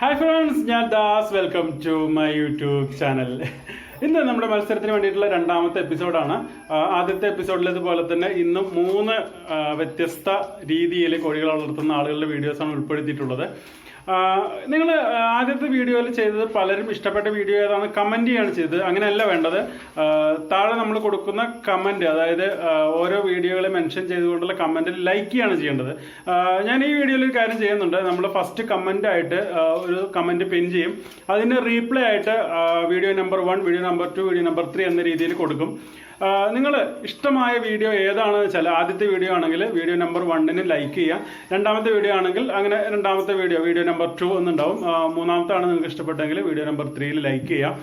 Hi friends ഞാൻ Das. Welcome to my YouTube channel ഇന്ന് നമ്മുടെ മത്സരത്തിന് വേണ്ടിയിട്ടുള്ള രണ്ടാമത്തെ എപ്പിസോഡാണ് ആദ്യത്തെ എപ്പിസോഡിലേതുപോലെ തന്നെ ഇന്നും മൂന്ന് വ്യത്യസ്ത രീതിയിൽ കോഴികളെ വളർത്തുന്ന ആളുകളുടെ വീഡിയോസാണ് ഉൾപ്പെടുത്തിയിട്ടുള്ളത്. നിങ്ങൾ ആദ്യത്തെ വീഡിയോയിൽ ചെയ്തത് പലരും ഇഷ്ടപ്പെട്ട വീഡിയോ ഏതാണ്? കമന്റ് ചെയ്യാണ് ചെയ്തത്. അങ്ങനെയല്ല വേണ്ടത്. താഴെ നമ്മൾ കൊടുക്കുന്ന കമന്റ് അതായത് ഓരോ വീഡിയോകളെ മെൻഷൻ ചെയ്തുകൊണ്ടുള്ള കമന്റ് ലൈക്ക് ചെയ്യാണ് ചെയ്യേണ്ടത്. ഞാൻ ഈ വീഡിയോയിൽ ഒരു കാര്യം ചെയ്യുന്നുണ്ട്. നമ്മൾ ഫസ്റ്റ് കമന്റ് ആയിട്ട് ഒരു കമന്റ് പിൻ ചെയ്യും. അതിന്റെ റീപ്ലൈ ആയിട്ട് video number one video number two video number three എന്ന രീതിയിൽ കൊടുക്കും. നിങ്ങൾ ഇഷ്ടമായ വീഡിയോ ഏതാണെന്ന് വെച്ചാൽ ആദ്യത്തെ വീഡിയോ ആണെങ്കിൽ വീഡിയോ നമ്പർ വണ്ണിന് ലൈക്ക് ചെയ്യാം രണ്ടാമത്തെ വീഡിയോ ആണെങ്കിൽ അങ്ങനെ രണ്ടാമത്തെ വീഡിയോ വീഡിയോ നമ്പർ ടു എന്നുണ്ടാവും മൂന്നാമത്തെ ആണ് നിങ്ങൾക്ക് ഇഷ്ടപ്പെട്ടെങ്കിൽ വീഡിയോ നമ്പർ ത്രീയിൽ ലൈക്ക് ചെയ്യാം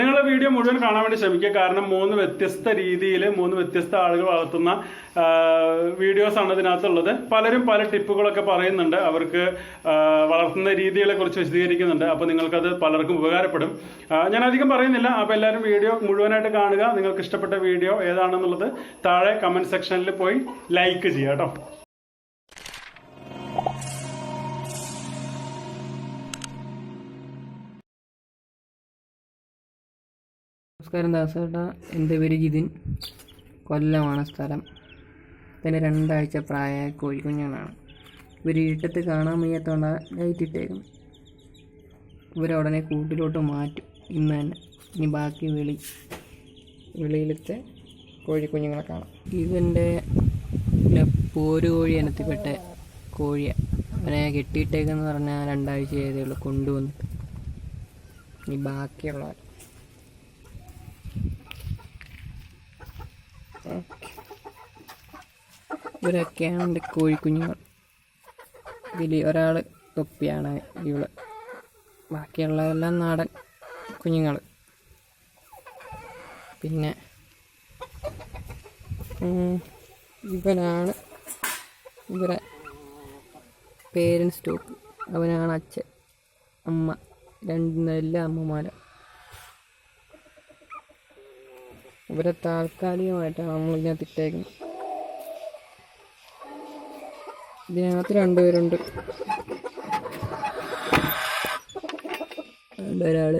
നിങ്ങൾ വീഡിയോ മുഴുവൻ കാണാൻ വേണ്ടി ശ്രമിക്കുക. കാരണം മൂന്ന് വ്യത്യസ്ത രീതിയിൽ മൂന്ന് വ്യത്യസ്ത ആളുകൾ വളർത്തുന്ന വീഡിയോസാണ് ഇതിനകത്തുള്ളത്. പലരും പല ടിപ്പുകളൊക്കെ പറയുന്നുണ്ട്. അവർക്ക് വളർത്തുന്ന രീതികളെ കുറിച്ച് വിശദീകരിക്കുന്നുണ്ട്. അപ്പോൾ നിങ്ങൾക്കത് പലർക്കും ഉപകാരപ്പെടും. ഞാൻ അധികം പറയുന്നില്ല. അപ്പോൾ എല്ലാവരും വീഡിയോ മുഴുവനായിട്ട് കാണുക. നിങ്ങൾക്ക് ഇഷ്ടപ്പെട്ട വീഡിയോ ഏതാണെന്നുള്ളത് താഴെ കമന്റ് സെക്ഷനിൽ പോയി ലൈക്ക് ചെയ്യുക കേട്ടോ. നമസ്കാരം ദാസേട്ടാ. എന്റെ പേര് ജിതിൻ. കൊല്ലമാണ് സ്ഥലം. പിന്നെ രണ്ടാഴ്ച പ്രായമായ കോഴിക്കുഞ്ഞാണ്. ഇവർ ഇരുട്ടത്ത് കാണാൻ വയ്യാത്തതുകൊണ്ടാണ് ലൈറ്റ് ഇട്ടേക്കും ഇവരെ ഉടനെ കൂട്ടിലോട്ട് മാറ്റും. ഇന്ന് തന്നെ. ഇനി ബാക്കി വെളി. വെളിയിലത്തെ കോഴിക്കുഞ്ഞുങ്ങളെ കാണാം. ഇവന്റെ പോര് കോഴി ഇനത്തിൽപ്പെട്ട കോഴിയാണ് അവനെ കെട്ടിയിട്ടേക്കെന്ന് പറഞ്ഞാൽ രണ്ടാഴ്ച ചെയ്തേ ഉള്ളൂ കൊണ്ടുവന്നിട്ട് ഇനി ബാക്കിയുള്ള ഇവരൊക്കെയാണ് എന്റെ കോഴിക്കുഞ്ഞുങ്ങൾ. ഇതിൽ ഒരാൾ തൊപ്പിയാണ് ഇവൾ. ബാക്കിയുള്ളതെല്ലാം നാടൻ കുഞ്ഞുങ്ങൾ പിന്നെ ഇവനാണ് ഇവരെ പേരൻസ് സ്റ്റോക്ക് അവനാണ് അച്ഛൻ അമ്മ രണ്ട് എല്ലാ അമ്മമാരും. ഇവരെ താൽക്കാലികമായിട്ടാണ് നമ്മൾ ഇതിനകത്ത് ഇട്ടേക്കുന്നത്. ഇതിനകത്ത് രണ്ടുപേരുണ്ട്. ഒരാൾ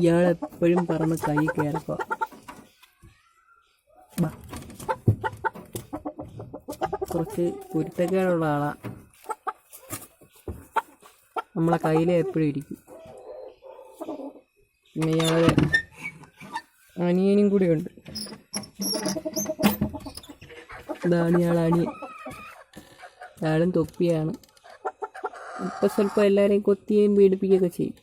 ഇയാളെപ്പോഴും പറന്ന് കൈ കയറക്കോ. കുറച്ച് കുരുത്തക്കേടുള്ള ആളാണ് നമ്മളെ കയ്യിൽ എപ്പോഴും ഇരിക്കും. പിന്നെ ഇയാളെ അനിയനും കൂടെ ഉണ്ട്. ഇതാണ് ഇയാൾ അനിയൻ. ഇയാളും തൊപ്പിയാണ്. ഇപ്പം സ്വല്പം എല്ലാവരെയും കൊത്തിയും പീഡിപ്പിക്കുകയൊക്കെ ചെയ്യും.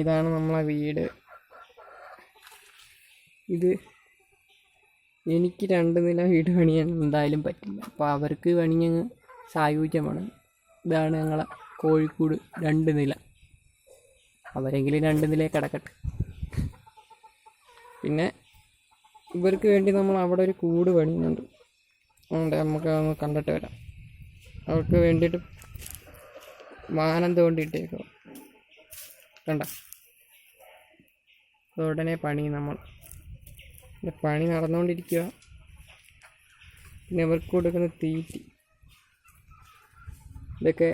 ഇതാണ് നമ്മളെ വീട്. ഇത് എനിക്ക് രണ്ട് നില വീട് പണിയാൻ എന്തായാലും പറ്റില്ല. അപ്പോൾ അവർക്ക് പണിയങ്ങ് സായുജ്യം വേണം ഇതാണ് ഞങ്ങളെ കോഴിക്കോട് രണ്ട് നില. അവരെങ്കിലും രണ്ട് നിലയെ കിടക്കട്ടെ. പിന്നെ ഇവർക്ക് വേണ്ടി നമ്മൾ അവിടെ ഒരു കൂട് പണിയുന്നുണ്ട്. അതുകൊണ്ട് നമുക്ക് അതൊന്ന് കണ്ടിട്ട് വരാം. അവർക്ക് വേണ്ടിയിട്ട് വാനം തോണ്ടിയിട്ടേക്കോ കണ്ട? ഉടനെ പണി നമ്മൾ പിന്നെ പണി നടന്നുകൊണ്ടിരിക്കുക പിന്നെ അവർക്ക് കൊടുക്കുന്ന തീറ്റി. ഇതൊക്കെ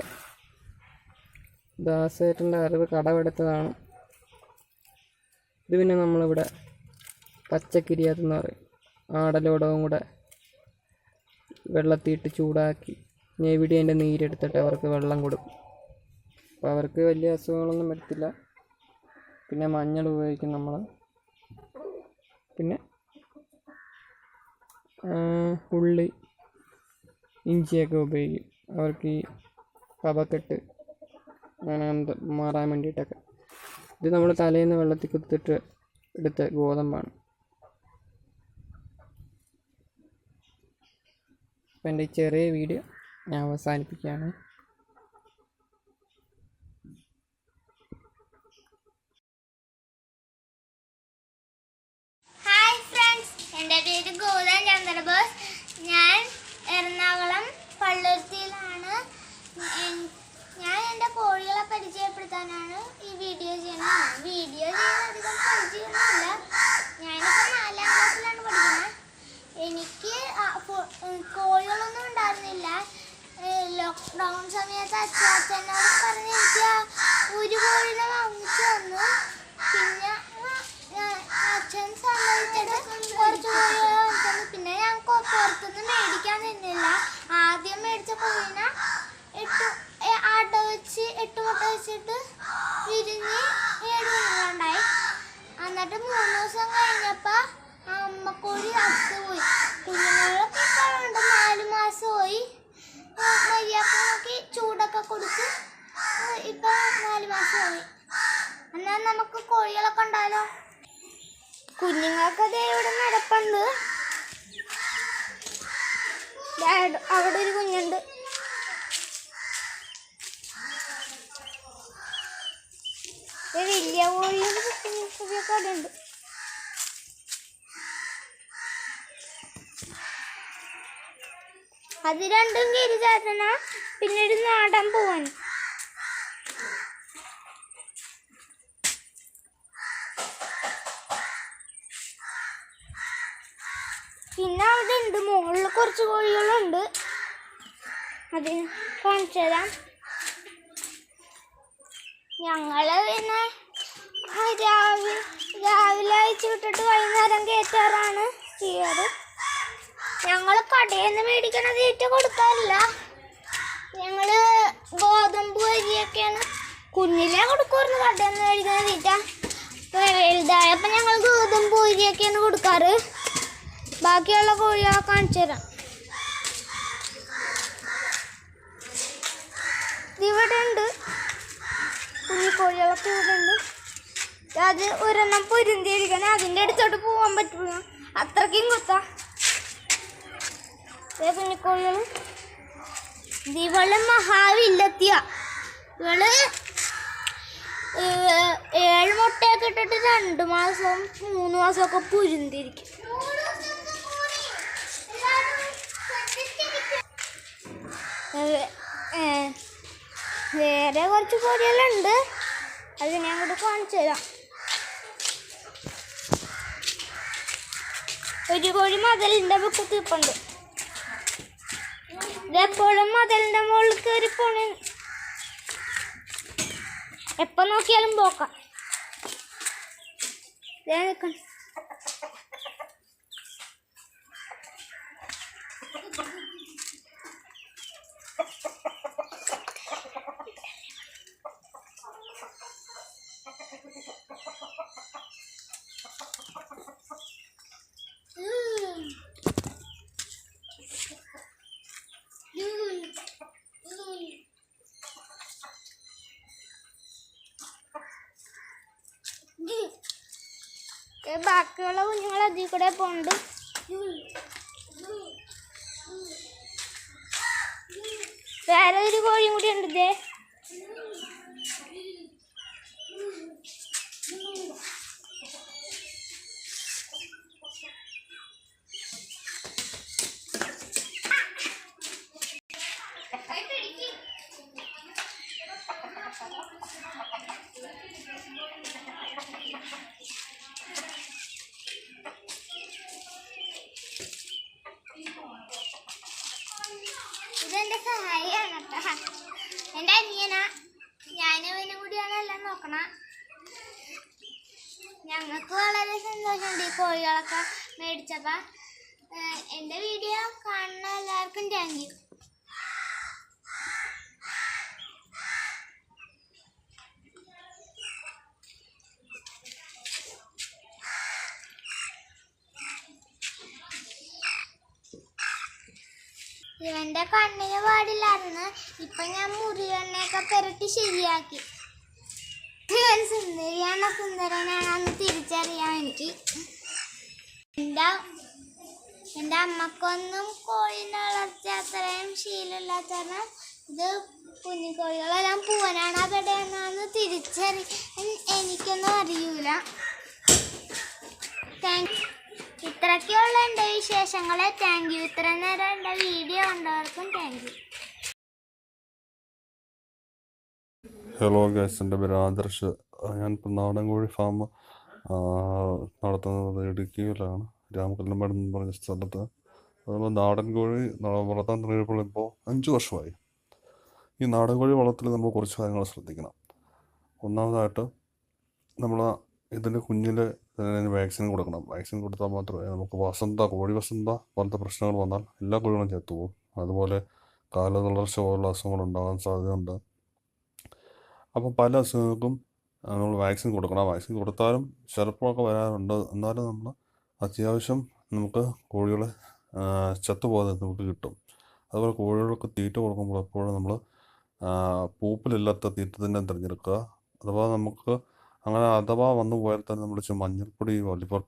ദാസേട്ടന്റെ അറിവ് കടമെടുത്തതാണ്. ഇത് പിന്നെ നമ്മളിവിടെ പച്ചക്കിരിയാത്തെന്ന് പറയും. ആടലോടവും കൂടെ വെള്ളത്തിയിട്ട് ചൂടാക്കി ഞെവിടി അതിന്റെ നീരെടുത്തിട്ട് അവർക്ക് വെള്ളം കൊടുക്കും. അപ്പോൾ അവർക്ക് വലിയ അസുഖങ്ങളൊന്നും വരത്തില്ല. പിന്നെ മഞ്ഞൾ ഉപയോഗിക്കും നമ്മൾ പിന്നെ ഉള്ളി ഇഞ്ചിയൊക്കെ ഉപയോഗിക്കും അവർക്ക് ഈ കഫക്കെട്ട് അങ്ങനെ മാറാൻ വേണ്ടിയിട്ടൊക്കെ. ഇത് നമ്മൾ തലേന്ന് വെള്ളത്തിൽ കുത്തിട്ട് എടുത്ത ഗോതമ്പാണ്. അപ്പം എന്റെ ചെറിയ വീഡിയോ ഞാൻ അവസാനിപ്പിക്കുകയാണ് ഹായ് ഫ്രണ്ട്സ് എന്റെ പേര് ഗോതൻ ചന്ദ്രബോസ് ഞാൻ എറണാകുളം പള്ളുരുത്തിയിലാണ് എൻ- ഞാൻ എന്റെ കോഴികളെ പരിചയപ്പെടുത്താനാണ് ഈ വീഡിയോ ചെയ്യുന്നത് വീഡിയോ ചെയ്യാൻ അധികം പരിചയമൊന്നുമില്ല ഞാനിപ്പോൾ നാലാം ക്ലാസ്സിലാണ് പഠിക്കുന്നത് എനിക്ക് ആ ഫു- ഉം, കോഴികളൊന്നും ഉണ്ടായിരുന്നില്ല ലോക്ക്ഡൗൺ സമയത്ത് അച്ചാച്ചനോട് പറഞ്ഞ് എനിക്ക് ആ ഒരു കോഴിനെ വാങ്ങിച്ചു തന്നു പിന്നെ ഞാൻ- അച്ഛൻ സമ്മതിച്ചിട്ട് കുറച്ച് കോഴികളെ വാങ്ങിച്ചു തന്നു പിന്നെ ഞാൻ കൊ- പുറത്തുനിന്ന് മേടിക്കാൻ നിന്നില്ല ആദ്യം മേടിച്ച കോഴിനെ എട്ട് എ- അട വെച്ച് എട്ട് മുട്ട വെച്ചിട്ട് വിരിഞ്ഞ് ഏഴ് കുഞ്ഞുങ്ങളുണ്ടായി എന്നിട്ട് മൂന്ന് ദിവസം കഴിഞ്ഞപ്പോ ആ അമ്മക്കോഴി അത്തുപോയി കുഞ്ഞുങ്ങളൊക്കെ ഇപ്പോഴുണ്ട് നാല് മാസമായി മര്യാദ നോക്കി ചൂടൊക്കെ കൊടുത്ത് ആ, ഇപ്പൊ നാല് മാസമായി എന്നാൽ നമുക്ക് കോഴികളൊക്കെ ഉണ്ടാലോ? കുഞ്ഞുങ്ങൾക്കത് ഇവിടെ നടപ്പുണ്ട്. അവിടെ ഒരു കുഞ്ഞുണ്ട്. വലിയ കോഴിയും കുഞ്ഞുങ്ങൾക്ക് അവിടെ ഉണ്ട്. അത് രണ്ടും പിന്നെ പിന്നീട് നാടൻ പോവാൻ. ഉണ്ട്. മുകളിൽ കുറച്ച് കോഴികളുണ്ട്. അത് കാണിച്ചു തരാം. ഞങ്ങൾ പിന്നെ രാവിലെ രാവിലെ അയച്ചു വിട്ടിട്ട് വൈകുന്നേരം കയറ്റാറാണ് ചെയ്യാറ് ഞങ്ങൾ കടയിൽ നിന്ന് മേടിക്കണ തീറ്റ കൊടുക്കാറില്ല ഞങ്ങൾ ഗോതമ്പ് അരിയൊക്കെയാണ് കുഞ്ഞിലെ കൊടുക്കുമായിരുന്നു കടയിൽ നിന്ന് മേടിക്കുന്ന തീറ്റ. വലുതായപ്പോൾ വലുതായപ്പോ ഞങ്ങൾ ഗോതമ്പ് അരിയൊക്കെയാണ് കൊടുക്കാറ്. ബാക്കിയുള്ള കോഴികളെ കാണിച്ചു തരാം. ഇവിടെ ഉണ്ട്. കുഞ്ഞിക്കോഴികളൊക്കെ ഇവിടെ ഉണ്ട്. അത് ഒരെണ്ണം പൊരുന്തിയിരിക്കണം അതിന്റെ അടുത്തോട്ട് പോകാൻ പറ്റില്ല അത്രയ്ക്കും കുത്താ. കുഞ്ഞിക്കോഴികൾ ഇവൾ മഹാവില്ലെത്തിയ. ഇവൾ ഏഴ് മുട്ടയൊക്കെ ഇട്ടിട്ട് രണ്ട് മാസം മൂന്ന് മാസമൊക്കെ പുരുന്തിരിക്കും. വേറെ കുറച്ച് കോഴികളുണ്ട് അത് ഞാൻ കൂടെ കാണിച്ചു തരാം. ഒരു കോഴി മതലിന്റെ ബുക്കത്തിൽ കുത്തിപ്പുണ്ട് ഇതെപ്പോഴും മതലിന്റെ മുകളിൽ കയറി പോണ. എപ്പോ നോക്കിയാലും പോക്കാം. ഇതാ നിക്കണ്. ബാക്കിയുള്ള കുഞ്ഞുങ്ങൾ അതിൽ കൂടെ പോണ്ട് വേറെ ഒരു കോഴിയും കൂടി ഉണ്ട് ഇതേ? നോക്കണ. ഞങ്ങൾക്ക് വളരെ സന്തോഷമുണ്ട് ഈ കോഴികളൊക്കെ മേടിച്ചപ്പോ. ഏഹ് എന്റെ വീഡിയോ കാണുന്ന എല്ലാവർക്കും താങ്ക് യു ഇവന്റെ കണ്ണിന് പാടില്ലായിരുന്നു. ഇപ്പൊ ഞാൻ മുറിവെണ്ണയൊക്കെ പെരട്ടി ശരിയാക്കി. സുന്ദരിയാണോ സുന്ദരനാണെന്ന് തിരിച്ചറിയാം എനിക്ക് എന്റെ എന്റെ അമ്മക്കൊന്നും കോഴിനെ വളർച്ച അത്രയും ശീലമില്ലാത്ത ഇത് കുഞ്ഞിക്കോഴികളെല്ലാം പൂവനാണ് അവിടെയാണെന്ന് തിരിച്ചറി എനിക്കൊന്നും അറിയൂല. താങ്ക് ഇത്രയ്ക്കുള്ള എന്റെ വിശേഷങ്ങളെ. താങ്ക് യു ഇത്ര നേരം എന്റെ വീഡിയോ കണ്ടവർക്കും താങ്ക് യു ഹലോ ഗൈസ് എന്റെ പേര് ആദർശ്. ഞാനിപ്പോൾ നാടൻ കോഴി ഫാം നടത്തുന്നത് ഇടുക്കിയിലാണ്. രാമകല്ലമ്പടം എന്ന് പറഞ്ഞ സ്ഥലത്ത്. അതുപോലെ നാടൻ കോഴി വളർത്താൻ തുടങ്ങിയപ്പോൾ ഇപ്പോൾ അഞ്ച് വർഷമായി. ഈ നാടൻ കോഴി വളർത്തൽ നമ്മൾ കുറച്ച് കാര്യങ്ങൾ ശ്രദ്ധിക്കണം. ഒന്നാമതായിട്ട് നമ്മൾ ഇതിന്റെ കുഞ്ഞിൽ വാക്സിൻ കൊടുക്കണം. വാക്സിൻ കൊടുത്താൽ മാത്രമേ നമുക്ക് വസന്ത കോഴി വസന്ത പോലത്തെ പ്രശ്നങ്ങൾ വന്നാൽ എല്ലാ കോഴികളും ചത്തുപോകും അതുപോലെ കാലതളർച്ച പോലുള്ള അസുഖങ്ങൾ ഉണ്ടാകാൻ സാധ്യതയുണ്ട്. അപ്പം പല അസുഖങ്ങൾക്കും നമ്മൾ വാക്സിൻ കൊടുക്കണം. വാക്സിൻ കൊടുത്താലും ചിലപ്പോഴൊക്കെ വരാറുണ്ട്. എന്നാലും നമ്മൾ അത്യാവശ്യം നമുക്ക് കോഴികളെ ചത്തുപോകാതെ നമുക്ക് കിട്ടും. അതുപോലെ കോഴികൾക്ക് തീറ്റ കൊടുക്കുമ്പോൾ എപ്പോഴും നമ്മൾ പൂപ്പിലില്ലാത്ത തീറ്റ തന്നെ തിരഞ്ഞെടുക്കുക. അഥവാ നമുക്ക് അങ്ങനെ അഥവാ വന്നു പോയാൽ തന്നെ നമ്മൾ മഞ്ഞൾപ്പൊടി ലിവർ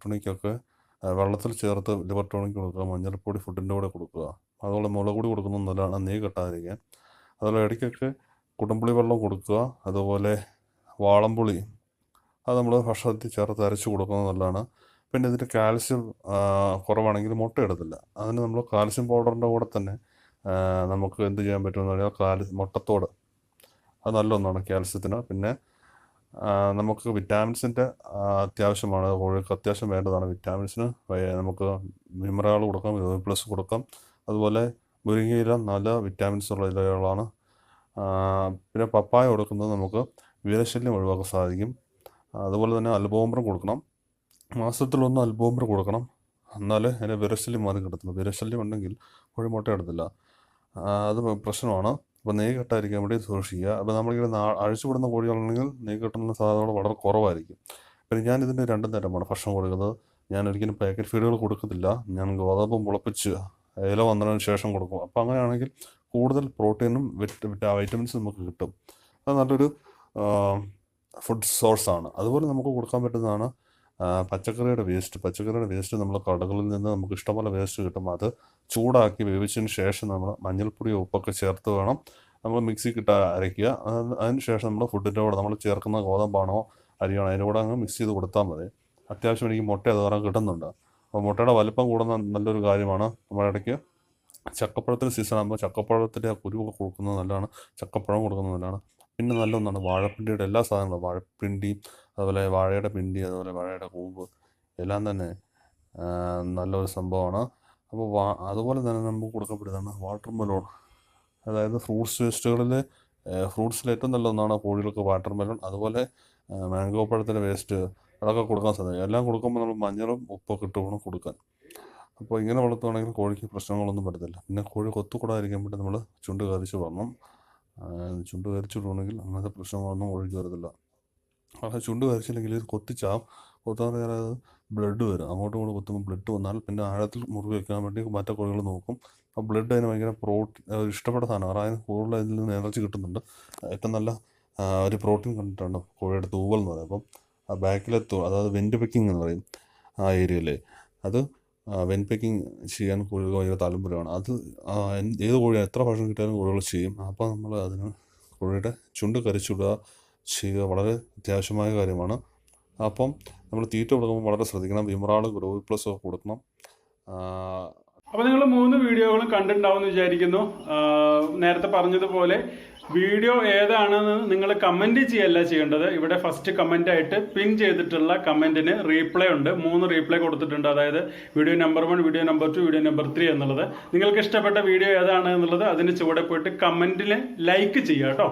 വെള്ളത്തിൽ ചേർത്ത് ലിവർ കൊടുക്കുക. മഞ്ഞൾപ്പൊടി ഫുഡിന്റെ കൂടെ കൊടുക്കുക. അതുപോലെ മുളക് പൊടി കൊടുക്കുന്നത് നല്ലതാണ്. നീ കെട്ടാതിരിക്കാൻ. അതുപോലെ ഇടയ്ക്കൊക്കെ കുടംപുളി വെള്ളം കൊടുക്കുക. അതുപോലെ വാളംപുളി. അത് നമ്മൾ ഭക്ഷണത്തിൽ ചേർത്ത് അരച്ചു കൊടുക്കുന്നത് നല്ലതാണ്. പിന്നെ ഇതിന്റെ കാൽസ്യം കുറവാണെങ്കിൽ മുട്ട ഇടത്തില്ല. അതിന് നമ്മൾ കാൽസ്യം പൗഡറിന്റെ കൂടെ തന്നെ നമുക്ക് എന്ത് ചെയ്യാൻ പറ്റുമെന്ന് പറഞ്ഞാൽ കാൽ മുട്ടത്തോട്. അത് നല്ല ഒന്നാണ് കാൽസ്യത്തിന്. പിന്നെ നമുക്ക് വിറ്റാമിൻസിന്റെ അത്യാവശ്യമാണ്. കോഴിക്ക് അത്യാവശ്യം വേണ്ടതാണ് വിറ്റാമിൻസിന്. നമുക്ക് മിമറകൾ കൊടുക്കാം പ്ലസ് കൊടുക്കാം. അതുപോലെ മുരിങ്ങയില നല്ല വിറ്റാമിൻസ് ഉള്ള ഇലകളാണ്. പിന്നെ പപ്പായ കൊടുക്കുന്നത് നമുക്ക് വിരശല്യം ഒഴിവാക്കാൻ സാധിക്കും. അതുപോലെ തന്നെ അൽബോംബ്രം കൊടുക്കണം. മാസത്തിലൊന്ന് അൽബോംബ്രം കൊടുക്കണം. എന്നാലേ അതിന്റെ വിരശല്യം മാറി കിടത്തുള്ളൂ വിരശല്യം ഉണ്ടെങ്കിൽ കോഴിമുട്ട എടുത്തില്ല അത് പ്രശ്നമാണ്. അപ്പോൾ നെയ് കെട്ടായിരിക്കാൻ വേണ്ടി സൂക്ഷിക്കുക. അപ്പോൾ നമ്മളിങ്ങനെ അഴിച്ചുവിടുന്ന കോഴികളുണ്ടെങ്കിൽ നെയ് കെട്ടുന്ന സാധനങ്ങൾ വളരെ കുറവായിരിക്കും. പിന്നെ ഞാൻ ഇതിന്റെ രണ്ട് നേരമാണ് ഭക്ഷണം കൊടുക്കുന്നത്. ഞാൻ ഒരിക്കലും പാക്കറ്റ് ഫീഡുകൾ കൊടുക്കത്തില്ല. ഞാൻ ഗോതമ്പ് മുളപ്പിച്ച് ഇല വന്നതിന് ശേഷം കൊടുക്കും. അപ്പോൾ അങ്ങനെയാണെങ്കിൽ കൂടുതൽ പ്രോട്ടീനും വിറ്റ് വിറ്റ വൈറ്റമിൻസും നമുക്ക് കിട്ടും. അത് നല്ലൊരു ഫുഡ് സോഴ്സാണ് അതുപോലെ നമുക്ക് കൊടുക്കാൻ പറ്റുന്നതാണ് പച്ചക്കറിയുടെ വേസ്റ്റ് പച്ചക്കറിയുടെ വേസ്റ്റ് നമ്മൾ കടകളിൽ നിന്ന് നമുക്ക് ഇഷ്ടംപോലെ വേസ്റ്റ് കിട്ടും. അത് ചൂടാക്കി വേവിച്ചതിന് ശേഷം നമ്മൾ മഞ്ഞൾപ്പൊടിയോ ഉപ്പൊക്കെ ചേർത്ത് വേണം നമ്മൾ മിക്സി കിട്ട അരയ്ക്കുക. അത് അതിന് ശേഷം നമ്മൾ ഫുഡിന്റെ കൂടെ നമ്മൾ ചേർക്കുന്ന ഗോതമ്പാണോ അരിയാണോ അതിന്റെ കൂടെ അങ്ങ് മിക്സ് ചെയ്ത് കൊടുത്താൽ മതി. അത്യാവശ്യം എനിക്ക് മുട്ട അതുപോലെ കിട്ടുന്നുണ്ട്. അപ്പോൾ മുട്ടയുടെ വലിപ്പം കൂടുന്ന നല്ലൊരു കാര്യമാണ് നമ്മുടെ ഇടയ്ക്ക്. ചക്കപ്പഴത്തിന്റെ സീസൺ ആകുമ്പോൾ ചക്കപ്പഴത്തിന്റെ കുരുവൊക്കെ കൊടുക്കുന്നത് നല്ലതാണ്. ചക്കപ്പഴം കൊടുക്കുന്നത് നല്ലതാണ്. പിന്നെ നല്ല ഒന്നാണ് വാഴപ്പിണ്ടിയുടെ എല്ലാ സാധനങ്ങളും വാഴപ്പിണ്ടി അതുപോലെ വാഴയുടെ പിണ്ടി അതുപോലെ വാഴയുടെ കൂമ്പ് എല്ലാം തന്നെ നല്ലൊരു സംഭവമാണ്. അപ്പോൾ വാ അതുപോലെ തന്നെ നമുക്ക് കൊടുക്കപ്പെടുന്നതാണ് വാട്ടർ മെലോൺ. അതായത് ഫ്രൂട്ട്സ് വേസ്റ്റുകളിൽ ഫ്രൂട്ട്സിൽ ഏറ്റവും നല്ല ഒന്നാണ് കോഴികൾക്ക് വാട്ടർ മെലോൺ. അതുപോലെ മാംഗോ പഴത്തിന്റെ വേസ്റ്റ് അതൊക്കെ കൊടുക്കാൻ സാധിക്കും. എല്ലാം കൊടുക്കുമ്പോൾ നമ്മൾ മഞ്ഞളും ഉപ്പൊക്കെ ഇട്ട് വേണം കൊടുക്കാൻ. അപ്പോൾ ഇങ്ങനെ വളർത്തുകയാണെങ്കിൽ കോഴിക്ക് പ്രശ്നങ്ങളൊന്നും വരത്തില്ല. പിന്നെ കോഴി കൊത്തുകൂടാതിരിക്കാൻ വേണ്ടി നമ്മൾ ചുണ്ട് കരിച്ച് വരണം. ചുണ്ട് വരച്ചിട്ടുണ്ടെങ്കിൽ അങ്ങനത്തെ പ്രശ്നങ്ങളൊന്നും ഒഴുകി വരത്തില്ല. അത് ചുണ്ട് വരച്ചില്ലെങ്കിൽ ഇത് കൊത്തിച്ചാവും. കൊത്താൻ നേരം ബ്ലഡ് വരും. അങ്ങോട്ടും ഇങ്ങോട്ട് കുത്തുമ്പോൾ ബ്ലഡ് വന്നാൽ പിന്നെ ആഴത്തിൽ മുറിവ് വെക്കാൻ വേണ്ടി മറ്റേ കോഴികൾ നോക്കും. അപ്പോൾ ബ്ലഡ് അതിന് ഭയങ്കര പ്രോട്ടീൻ ഇഷ്ടപ്പെട്ട സാധനം അതിന് കൂടുതൽ അതിൽ നിന്ന് എനർജി കിട്ടുന്നുണ്ട്. ഏറ്റവും നല്ല ഒരു പ്രോട്ടീൻ കണ്ടിട്ടുണ്ട് കോഴിയുടെ തൂവൽ എന്ന് പറയും അപ്പം ആ ബാക്കിലെ തൂ അതായത് വെന്റ് പെക്കിംഗ് എന്ന് പറയും ആ ഏരിയയിൽ അത് വെൻ പെക്കിംഗ് ചെയ്യാൻ കോഴികൾ ഭയങ്കര താല്പര്യമാണ്. അത് ഏത് കോഴി എത്ര ഭക്ഷണം കിട്ടിയാലും കോഴികൾ ചെയ്യും. അപ്പോൾ നമ്മൾ അതിന് കോഴിയുടെ ചുണ്ട് കരിച്ചിടുക ചെയ്യുക വളരെ അത്യാവശ്യമായ കാര്യമാണ്. അപ്പം നമ്മൾ തീറ്റ കൊടുക്കുമ്പോൾ വളരെ ശ്രദ്ധിക്കണം. വിമറാൾ ഗ്രോവി പ്ലസ് ഒക്കെ കൊടുക്കണം. അപ്പോൾ നിങ്ങൾ മൂന്ന് വീഡിയോകളും കണ്ടിട്ടുണ്ടാവുമെന്ന് വിചാരിക്കുന്നു. നേരത്തെ പറഞ്ഞതുപോലെ വീഡിയോ ഏതാണെന്ന് നിങ്ങൾ കമന്റ് ചെയ്യല്ല ചെയ്യേണ്ടത്. ഇവിടെ ഫസ്റ്റ് കമന്റ് ആയിട്ട് പിൻ ചെയ്തിട്ടുള്ള കമന്റിന് റീപ്ലൈ ഉണ്ട്. മൂന്ന് റീപ്ലൈ കൊടുത്തിട്ടുണ്ട്. അതായത് video number one video number two video number three എന്നുള്ളത്. നിങ്ങൾക്ക് ഇഷ്ടപ്പെട്ട വീഡിയോ ഏതാണ് എന്നുള്ളത് അതിന് ചുവടെ പോയിട്ട് കമന്റിൽ ലൈക്ക് ചെയ്യുക കേട്ടോ.